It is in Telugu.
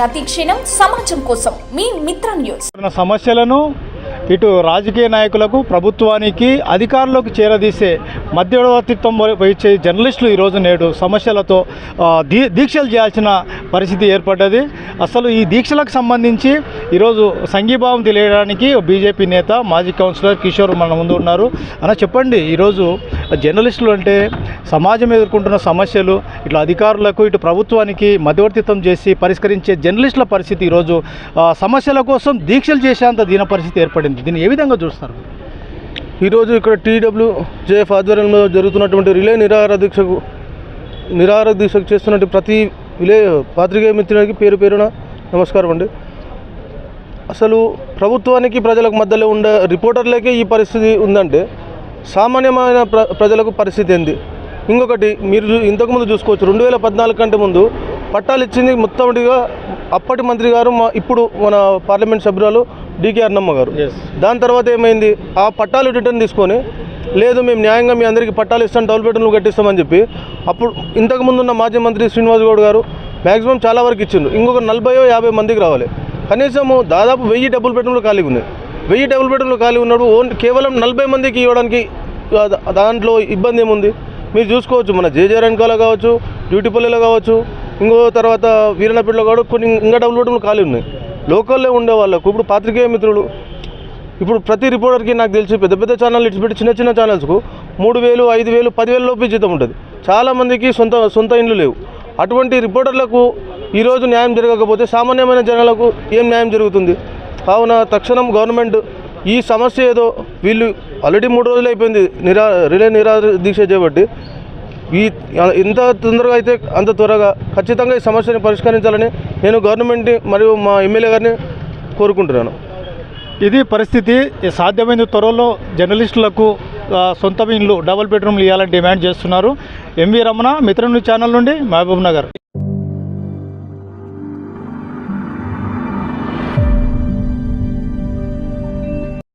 ప్రతి క్షణం సమాజం కోసం మీ మిత్ర న్యూస్. సమస్యలను ఇటు రాజకీయ నాయకులకు ప్రభుత్వానికి అధికారులకు చేరదీసే మధ్యవర్తిత్వం వహించే జర్నలిస్టులు ఈరోజు నేడు సమస్యలతో దీ దీక్షలు చేయాల్సిన పరిస్థితి ఏర్పడ్డది. అసలు ఈ దీక్షలకు సంబంధించి ఈరోజు సంఘీభావం తెలియడానికి బీజేపీ నేత మాజీ కౌన్సిలర్ కిషోర్ మన ముందు ఉన్నారు. అలా చెప్పండి ఈరోజు జర్నలిస్టులు అంటే సమాజం ఎదుర్కొంటున్న సమస్యలు ఇట్లా అధికారులకు ఇటు ప్రభుత్వానికి మధ్యవర్తిత్వం చేసి పరిష్కరించే జర్నలిస్టుల పరిస్థితి ఈరోజు ఆ, సమస్యల కోసం దీక్షలు చేసేంత దీన పరిస్థితి ఏర్పడింది. దీన్ని ఏ విధంగా చూస్తారు? ఈరోజు ఇక్కడ టీడబ్ల్యూ జేఎఫ్ ఆధ్వర్యంలో జరుగుతున్నటువంటి రిలే నిరాహార దీక్షకు నిరాహార దీక్షకు చేస్తున్నటువంటి ప్రతి విలే పాత్రికేయ మిత్రునికి పేరు పేరున నమస్కారం అండి. అసలు ప్రభుత్వానికి ప్రజలకు మధ్యలో ఉండే రిపోర్టర్లకే ఈ పరిస్థితి ఉందంటే సామాన్యమైన ప్ర ప్రజలకు పరిస్థితి ఏంది? ఇంకొకటి మీరు చూ- ఇంతకుముందు చూసుకోవచ్చు రెండు వేల పద్నాలుగు కంటే ముందు పట్టాలు ఇచ్చింది మొట్టమొదటిగా అప్పటి మంత్రి గారు మా ఇప్పుడు మన పార్లమెంట్ సభ్యురాలు డికే అన్నమ్మ గారు. దాని తర్వాత ఏమైంది? ఆ పట్టాలు రిటర్న్ తీసుకొని లేదు మేము న్యాయంగా మీ అందరికీ పట్టాలు ఇస్తాం డబుల్ బెడ్రూమ్లు కట్టిస్తామని చెప్పి అప్పుడు ఇంతకు ముందున్న మాజీ మంత్రి శ్రీనివాస్ గౌడ్ గారు మ్యాక్సిమం చాలా వరకు ఇచ్చిండ్రు ఇంకొక నలభైయో యాభై మందికి రావాలి. కనీసము దాదాపు వెయ్యి డబుల్ బెడ్రూమ్లు ఖాళీగా ఉన్నాయి. వెయ్యి డబుల్ బెడ్రూమ్లు ఖాళీ ఉన్నాడు ఓన్ కేవలం నలభై మందికి ఇవ్వడానికి దాంట్లో ఇబ్బంది ఏముంది? మీరు చూసుకోవచ్చు మన జేజే రంకాలో కావచ్చు డ్యూటీపల్లిలో కావచ్చు ఇంకో తర్వాత వీరనపేటలో కూడా కొన్ని ఇంకా డబుల్ బెడ్రూమ్లు ఖాళీ ఉన్నాయి. లోకల్లో ఉండే వాళ్ళకు ఇప్పుడు పాత్రికేయ మిత్రులు ఇప్పుడు ప్రతి రిపోర్టర్కి నాకు తెలిసి పెద్ద పెద్ద ఛానల్ ఇచ్చిపెట్టి చిన్న చిన్న ఛానల్స్కు మూడు వేలు ఐదు వేలు పదివేల లోపు జీతం ఉంటుంది. చాలామందికి సొంత సొంత ఇండ్లు లేవు. అటువంటి రిపోర్టర్లకు ఈరోజు న్యాయం జరగకపోతే సామాన్యమైన జనాలకు ఏం న్యాయం జరుగుతుంది? కావున తక్షణం గవర్నమెంట్ ఈ సమస్య ఏదో వీళ్ళు ఆల్రెడీ మూడు రోజులు అయిపోయింది నిరా రిలే నిరాహార దీక్ష చేపట్టి ఈ ఎంత తొందరగా అయితే అంత త్వరగా ఖచ్చితంగా ఈ సమస్యని పరిష్కరించాలని నేను గవర్నమెంట్ని మరియు మా ఎమ్మెల్యే గారిని కోరుకుంటున్నాను. ఇది పరిస్థితి సాధ్యమైన త్వరలో జర్నలిస్టులకు సొంత ఇండ్లు డబుల్ బెడ్రూమ్లు ఇవ్వాలని డిమాండ్ చేస్తున్నారు. ఎంవి రమణ మిత్రుని ఛానల్ నుండి మహబూబ్ నగర్.